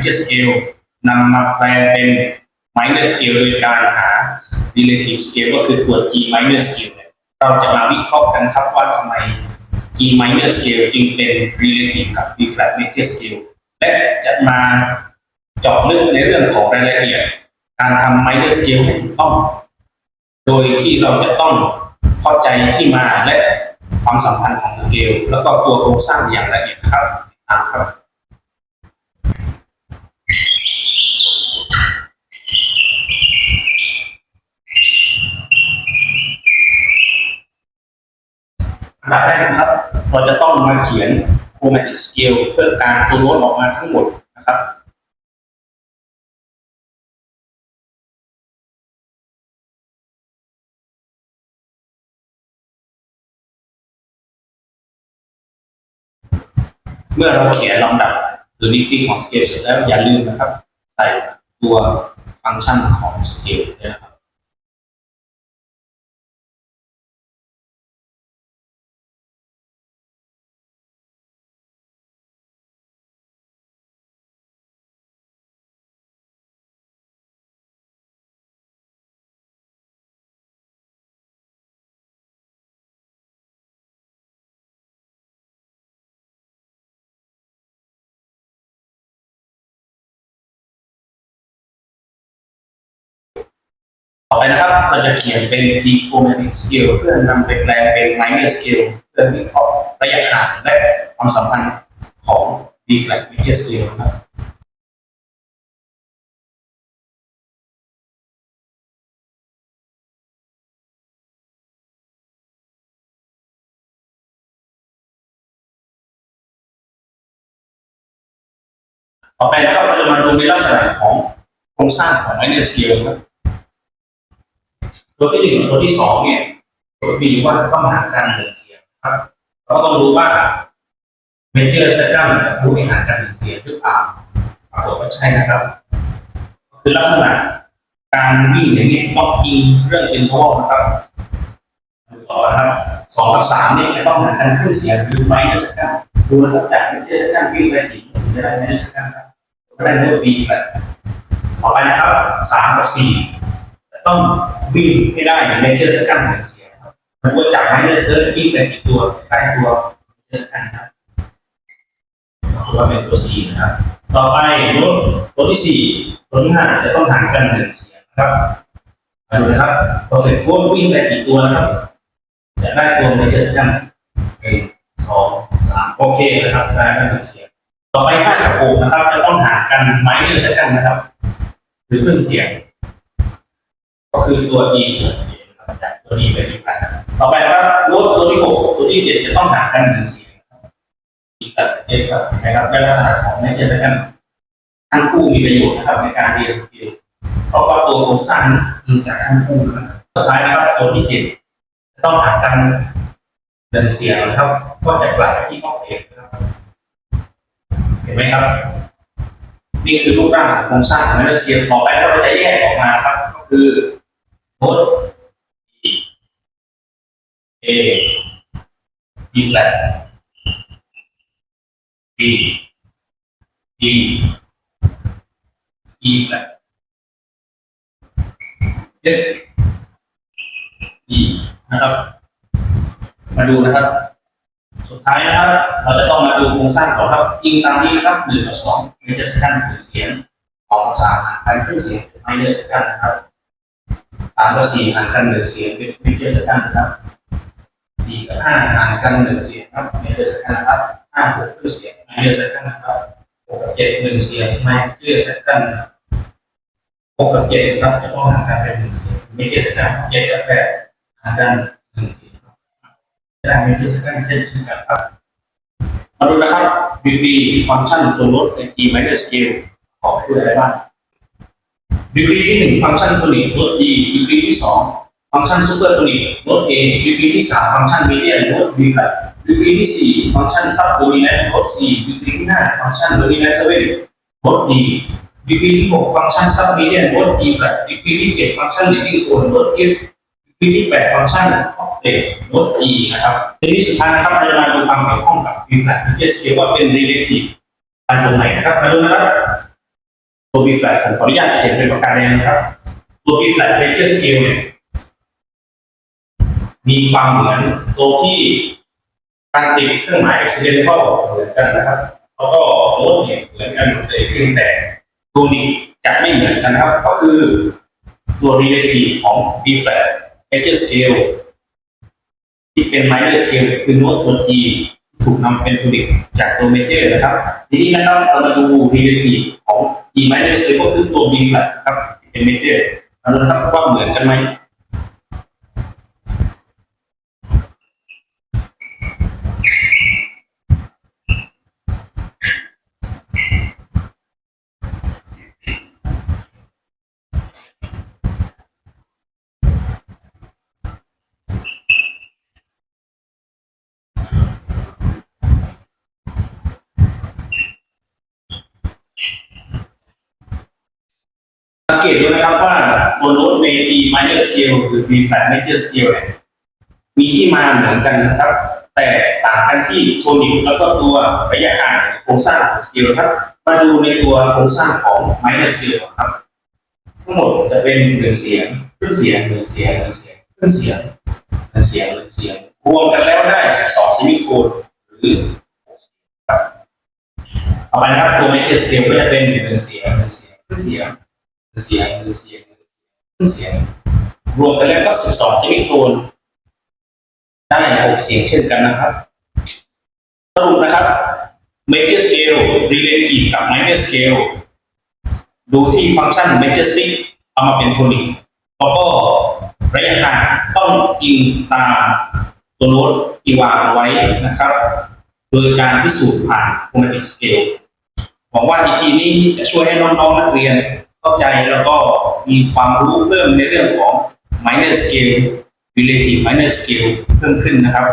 major scale นำมาแปลเป็น minor scale โดยการหา relative scale ก็คือตัว G minor scale เนี่ยเราจะมาวิเคราะห์กันครับว่าทำไม G minor scale จึงเป็น relative กับ B flat major scale และจะมาเจาะลึกในเรื่องของรายละเอียด การทำ minor scale ให้ถูกต้อง โดยที่เราจะต้องเข้าใจที่มาและความสัมพันธ์ของสเกลแล้วก็ตัวโครงสร้างอย่างละเอียดนะครับตามครับ อันดับแรกนะครับ เรามาเขียน chromatic scale เพื่อการตัวโน้ตออกมาทั้งหมดนะครับเมื่อเราเขียนลำดับหรือนิติของสเกลเสร็จแล้วอย่าลืมนะครับ ใส่ตัวฟังก์ชันของสเกลนะครับ ต่อไปนะครับ เราจะเขียนเป็น dechromatic scale เพื่อนำไปแปลเป็น minor scale เพื่อวิเคราะห์ระยะห่างและความสัมพันธ์ของ B flat major scale นะครับต่อไปนะครับเราจะมาดูในลักษณะของโครงสร้างของ minor scale ครับ ตัวที่หนึ่งกับตัวที่สองเนี่ยตัวมีว่าต้องหาการหนึ่งเสียงครับเราก็ต้องรู้ว่าเมเจอร์เซคันกับรู้ในหาการหนึ่งเสียงหรือเปล่าปรากฏว่าใช่นะครับ คือลักษณะการวิ่งอย่างนี้ต้องยิงเรื่องเป็นโทนะครับต่อนะครับสองกับสามเนี่ยจะต้องหาการขึ้นเสียงหรือไม่เนสกันดูนะครับจากเมเจอร์เซคันวิ่งไปถึงจะได้เมเจอร์เซคันครับก็ได้โน้ตบีแบบต่อไปนะครับสามกับสี่ ต้องวิ่งให้ได้ในเจอสกันหนึ่งเสียงครับมันก็จับไม้เลื่อนเลื่อนวิ่งไปอีกตัวได้ตัวเจอสกันครับตัวเป็นตัวสี่นะครับ ต่อไปโน้ตตัวที่สี่ตัวที่ห้าจะต้องห่างกันหนึ่งเสียงนะครับมาดูนะครับพอเสร็จโค้ดวิ่งไปอีกตัวนะครับจะได้ตัวเมเจอร์สกันหนึ่งสองสามโอเคนะครับได้กันหนึ่งเสียงต่อไปห้ากับหกนะครับ จะต้องห่างกันไม้เลื่อนสกันนะครับ หรือครึ่งเสียง ก็คือตัว e นะครับจากตัวนี้ไปที่พันต่อไปนะครับรูทตัวที่หกตัวที่เจ็ดจะต้องห่างกันหนึ่งเสียงนะครับ e กับ f ครับนะครับในลักษณะของ major second ทั้งคู่มีประโยชน์นะครับในการเรียนสกิลเพราะว่าตัวโครงสร้างมันจากทั้งคู่นะครับสุดท้ายนะครับตัวที่เจ็ดจะต้องห่างกันหนึ่งเสียงนะครับ ก็จะกลับไปที่ห้องเอกนะครับเห็นไหมครับ นี่คือรูปร่างของโครงสร้างของ major scale ต่อไปเราจะแยกออกมาครับ ก็คือ โน้ต E A B flat B D E flat F E นะครับ มาดูนะครับ สุดท้ายนะครับ เราจะต้องมาดูโครงสร้างของครับยิงตามนี้นะครับหนึ่งกับสองเมเจอร์เซคันคือเสียงสองสามห่างกันครึ่งเสียงไมเนอร์เซคันนะครับามกับสี่ห่างกันหนึ่งเสียงเป็นเมเจอร์เซคันนะครับสี่กับห้าห่างกันหนึ่งเสียงครับเมเจอร์เซคันนะครับห้าหกครึ่งเสียงไมเนอร์เซคันนะครับหกกับเจ็ดหนึ่งเสียงไมเจอร์เซคันนะครับหกกับเจ็ดครับจะต้องห่างกันเป็นหนึ่งเสียงเมเจอร์เซคันเจ็ดกับแปดห่างกันหนึ่งเสียงครับได้เมเจอร์เซคันเส้นเช่นกันครับมาดูนะครับ VP ฟังก์ชันตัวลดใน G minor scale ขอคืออะไรบ้าง VP ที่หนึ่งฟังก์ชันตัวนี้ลด E VP ที่สองฟังก์ชันซูเปอร์ตัวนี้ลด A VP ที่สามฟังก์ชันมีเดียลด B ครับ VP ที่สี่ฟังก์ชันซับโดมิเนนลด C VP ที่ห้าฟังก์ชันโดมิเนนเซเว่นลด D VP ที่หกฟังก์ชันซับมีเดียลด E ครับ VP ที่เจ็ดฟังก์ชัน leading tone ลด F VP ที่แปดฟังก์ชันออกเดตลด G นะครับทีนี้สุดท้ายนะครับเราจะมาดูความเกี่ยวข้องกับ B flat major scale ว่าเป็น relative การตรงไหนนะครับมาดูนะครับ ตัว B flat ผมขออนุญาตเขียนเป็นประการแดงนะครับ ตัว B flat major scale เนี่ยมีความเหมือนตัวที่การติดเครื่องหมาย accidental เหมือนกันนะครับแล้วก็โน้ตเนี่ยเหมือนกันหมดเลยเพียงแต่ตัวนี้จะไม่เหมือนกันครับ ก็คือตัว relative ของ B flat major scale ที่เป็น minor scale คือโน้ตตัว G ถูกนำเป็นตัวดิกจากตัวเมเจอร์นะครับ ทีนี้นะครับเรามาดูรีเลทีของ E minor scale ก็คือตัว B flat ครับเป็นเมเจอร์นะครับว่าเหมือนกันไหม เกตดูนะครับว่าตัวโน้ตใน G minor scale หรือ B flat major scale เนี่ยมีที่มาเหมือนกันนะครับ แต่ต่างกันที่โทนิกแล้วก็ตัวระยะห่างโครงสร้างของสเกลครับ มาดูในตัวโครงสร้างของ minor scale ก่อนครับ ทั้งหมดจะเป็นหนึ่งเสียงครึ่งเสียงหนึ่งเสียงหนึ่งเสียงครึ่งเสียงหนึ่งเสียงหนึ่งเสียงรวมกันแล้วได้12ซิมิโทนหรือเสียงครับเอาไปนะครับตัว major scale ก็จะเป็นหนึ่งเสียงหนึ่งเสียงครึ่งเสียง เสียงเสียงเสียง รวมกันแล้วก็สิบสองซิมิโทนได้หกเสียงเช่นกันนะครับสรุปนะครับ major scale relative กับ minor scale ดูที่ฟังก์ชัน major six เอามาเป็นโทนิกแล้วก็ระยะห่างต้องอิงตามตัวโน้ตที่วางไว้นะครับ โดยการพิสูจน์ผ่าน chromatic scale หวังว่า EP นี้จะช่วยให้น้องๆนักเรียน เข้าใจแล้วก็มีความรู้เพิ่มในเรื่องของ minor scale relative minor scale เพิ่มขึ้นนะครับ